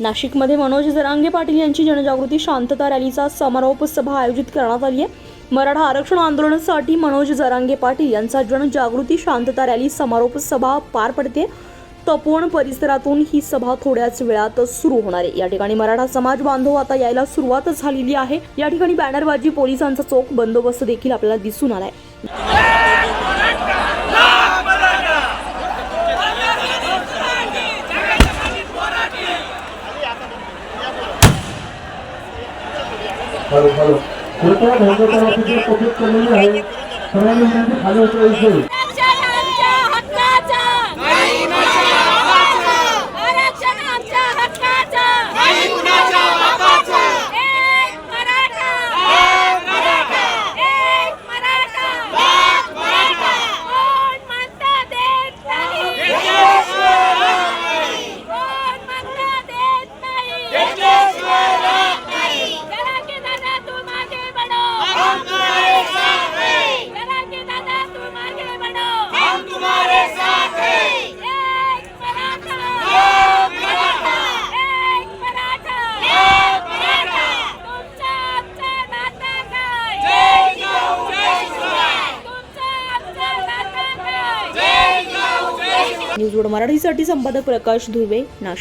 नाशिकमध्ये मनोज जरांगे पाटील यांची जनजागृती शांतता रॅलीचा समारोप सभा आयोजित करण्यात आली आहे. मराठा आरक्षण आंदोलनासाठी मनोज जरांगे पाटील यांचा जनजागृती शांतता रॅली समारोप सभा पार पडते. तपोवन परिसरातून ही सभा थोड्याच वेळात सुरू होणार आहे. या ठिकाणी मराठा समाज बांधव आता यायला सुरुवात झालेली आहे. या ठिकाणी बॅनरबाजी पोलिसांचा चोख बंदोबस्त देखील आपल्याला दिसून आलाय. ভালো ভালো। এরপর ভদ্রতা অফিসের প্রযুক্ত মূল্য হয় সবাই ভালো হতে न्यूज काय मराठीसाठी संपादक प्रकाश धुर्वे नाशिक.